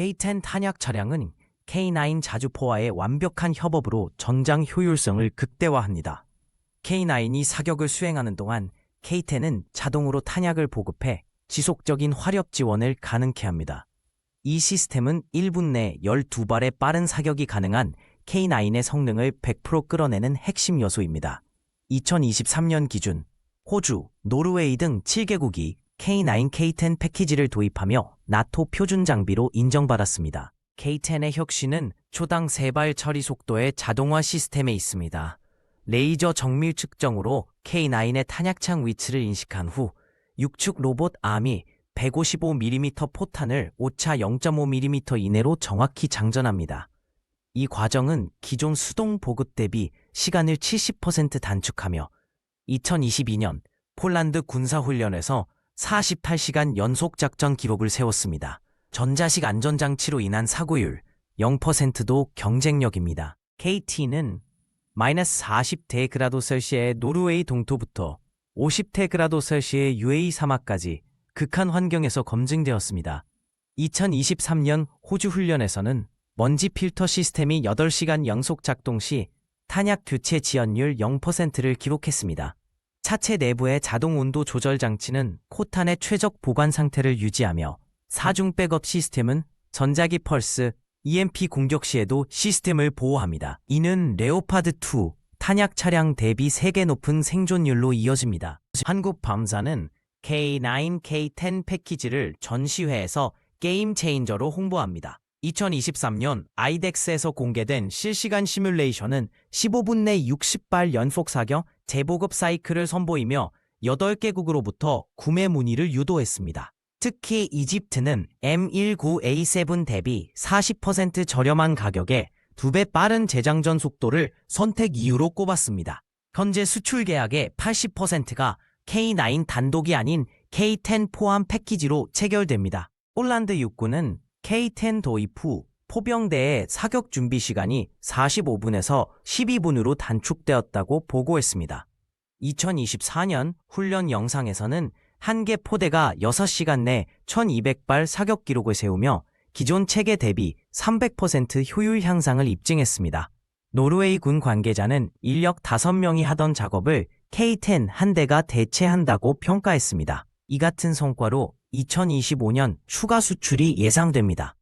K10 탄약 차량은 K9 자주포와의 완벽한 협업으로 전장 효율성을 극대화합니다. K9이 사격을 수행하는 동안 K10은 자동으로 탄약을 보급해 지속적인 화력 지원을 가능케 합니다. 이 시스템은 1분 내 12발의 빠른 사격이 가능한 K9의 성능을 100% 끌어내는 핵심 요소입니다. 2023년 기준 호주, 노르웨이 등 7개국이 K9, K10 패키지를 도입하며 나토 표준 장비로 인정받았습니다. K10의 혁신은 초당 3발 처리 속도의 자동화 시스템에 있습니다. 레이저 정밀 측정으로 K9의 탄약창 위치를 인식한 후 육축 로봇 암이 155mm 포탄을 오차 0.5mm 이내로 정확히 장전합니다. 이 과정은 기존 수동 보급 대비 시간을 70% 단축하며 2022년 폴란드 군사훈련에서 48시간 연속 작전 기록을 세웠습니다. 전자식 안전장치로 인한 사고율 0%도 경쟁력입니다. KT는 마이너스 40대 그라도 셀시의 노르웨이 동토부터 50대 그라도 셀시의 UAE 사막까지 극한 환경에서 검증되었습니다. 2023년 호주 훈련에서는 먼지 필터 시스템이 8시간 연속 작동 시 탄약 교체 지연율 0%를 기록했습니다. 차체 내부의 자동 온도 조절 장치는 코탄의 최적 보관 상태를 유지하며 사중 백업 시스템은 전자기 펄스, EMP 공격 시에도 시스템을 보호합니다. 이는 레오파드2 탄약 차량 대비 3개 높은 생존율로 이어집니다. 한국 밤사는 K9, K10 패키지를 전시회에서 게임 체인저로 홍보합니다. 2023년 아이덱스에서 공개된 실시간 시뮬레이션은 15분 내 60발 연속 사격 재보급 사이클을 선보이며 8개국으로부터 구매 문의를 유도했습니다. 특히 이집트는 M19A7 대비 40% 저렴한 가격에 2배 빠른 재장전 속도를 선택 이유로 꼽았습니다. 현재 수출 계약의 80%가 K9 단독이 아닌 K10 포함 패키지로 체결됩니다. 폴란드 육군은 K10 도입 후 포병대의 사격 준비 시간이 45분에서 12분으로 단축되었다고 보고했습니다. 2024년 훈련 영상에서는 한 개 포대가 6시간 내 1200발 사격 기록을 세우며 기존 체계 대비 300% 효율 향상을 입증했습니다. 노르웨이 군 관계자는 인력 5명이 하던 작업을 K10 한 대가 대체한다고 평가했습니다. 이 같은 성과로 2025년 추가 수출이 예상됩니다.